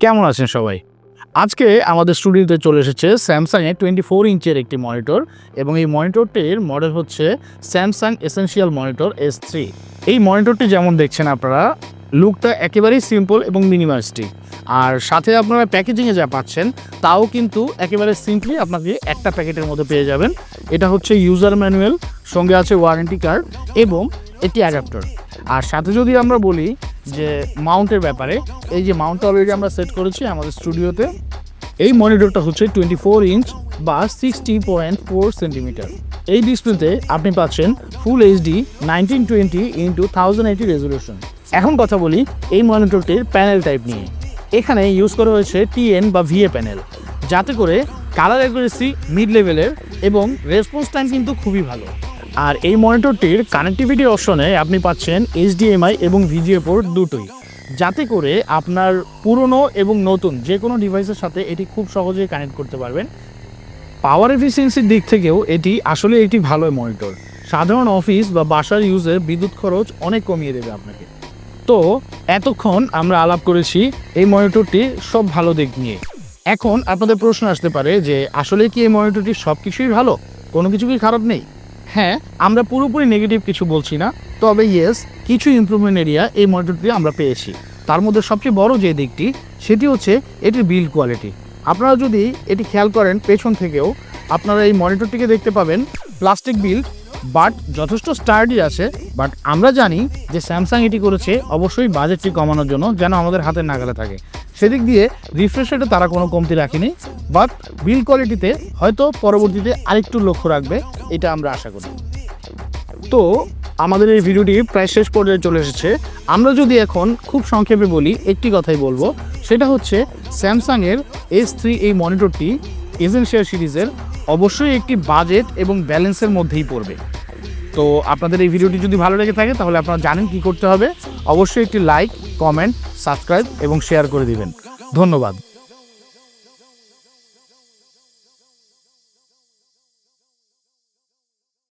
কেমন আছেন সবাই? আজকে আমাদের স্টুডিওতে চলে এসেছে স্যামসাংয়ের টোয়েন্টি ফোর ইঞ্চের একটি মনিটর এবং এই মনিটরটির মডেল হচ্ছে Samsung essential monitor S three এই মনিটরটি যেমন দেখছেন আপনারা লুকটা একেবারেই সিম্পল এবং মিনিমালিস্টিক আর সাথে আপনারা প্যাকেজিংয়ে যা পাচ্ছেন, তাও কিন্তু একেবারে সিম্পলি আপনাকে একটা প্যাকেটের মধ্যে পেয়ে যাবেন। এটা হচ্ছে ইউজার ম্যানুয়াল সঙ্গে আছে ওয়ারেন্টি কার্ড এবং একটি অ্যাডাপ্টার আর সাথে যদি আমরা বলি যে মাউন্টের ব্যাপারে, এই যে মাউন্ট অলরেডি আমরা সেট করেছি আমাদের স্টুডিওতে, এই মনিটরটা হচ্ছে টোয়েন্টি ফোর ইঞ্চ বা সিক্সটি পয়েন্ট ফোর সেন্টিমিটার এই ডিসপ্লেতে আপনি পাচ্ছেন full HD nineteen twenty into thousand eighty resolution এখন কথা বলি এই মনিটরটির প্যানেল টাইপ নিয়ে। এখানে ইউজ করা হয়েছে টিএন বা ভিএ প্যানেল যাতে করে কালার অ্যাকুরেসি মিড লেভেলের এবং রেসপন্স টাইম কিন্তু খুবই ভালো। আর এই মনিটরটির কানেক্টিভিটি অপশনে আপনি পাচ্ছেন এইচডিএমআই এবং ভিজিএ পোর্ট দুটোই। যাতে করে আপনার পুরনো এবং নতুন যে কোনো ডিভাইসের সাথে এটি খুব সহজেই কানেক্ট করতে পারবেন। পাওয়ার এফিসিয়েন্সির দিক থেকেও এটি আসলে একটি ভালো মনিটর। সাধারণ অফিস বা বাসার ইউজে বিদ্যুৎ খরচ অনেক কমিয়ে দেবে আপনাকে। তো এতক্ষণ আমরা আলাপ করেছি এই মনিটরটি সব ভালো দিক নিয়ে। এখন আপনাদের প্রশ্ন আসতে পারে যে, আসলে কি এই মনিটরটি সব কিছুই ভালো? কোনো কিছু কি খারাপ নেই? হ্যাঁ। আমরা পুরোপুরি নেগেটিভ কিছু বলছি না, তবে ইয়েস কিছু ইম্প্রুভমেন্ট এরিয়া এই মনিটরটি আমরা পেয়েছি। তার মধ্যে সবচেয়ে বড় যে দিকটি, সেটি হচ্ছে এটির বিল্ড কোয়ালিটি আপনারা যদি এটি খেয়াল করেন, পেছন থেকেও আপনারা এই মনিটরটিকে দেখতে পাবেন প্লাস্টিক বিল্ড বাট যথেষ্ট স্টার্ডি আছে, বাট আমরা জানি যে স্যামসাং এটি করেছে অবশ্যই বাজেটটি কমানোর জন্য যেন আমাদের হাতের নাগালে থাকে। সেদিক দিয়ে রিফ্রেশ রেটে তারা কোনো কমতি রাখেনি, বাট বিল কোয়ালিটিতে হয়তো পরবর্তীতে আরেকটু লক্ষ্য রাখবে, এটা আমরা আশা করি। তো আমাদের এই ভিডিওটি প্রায় শেষ পর্যায়ে চলে এসেছে। আমরা যদি এখন খুব সংক্ষেপে বলি, একটি কথাই বলব, সেটা হচ্ছে স্যামসাংয়ের এস থ্রি এই মনিটরটি এজেন্সিয়ার সিরিজের অবশ্যই একটি বাজেট এবং ব্যালেন্সের মধ্যেই পড়বে। তো আপনাদের এই ভিডিওটি যদি ভালো লেগে থাকে, তাহলে আপনারা জানেন কি করতে হবে। অবশ্যই একটি লাইক, কমেন্ট, সাবস্ক্রাইব এবং শেয়ার করে দিবেন। ধন্যবাদ।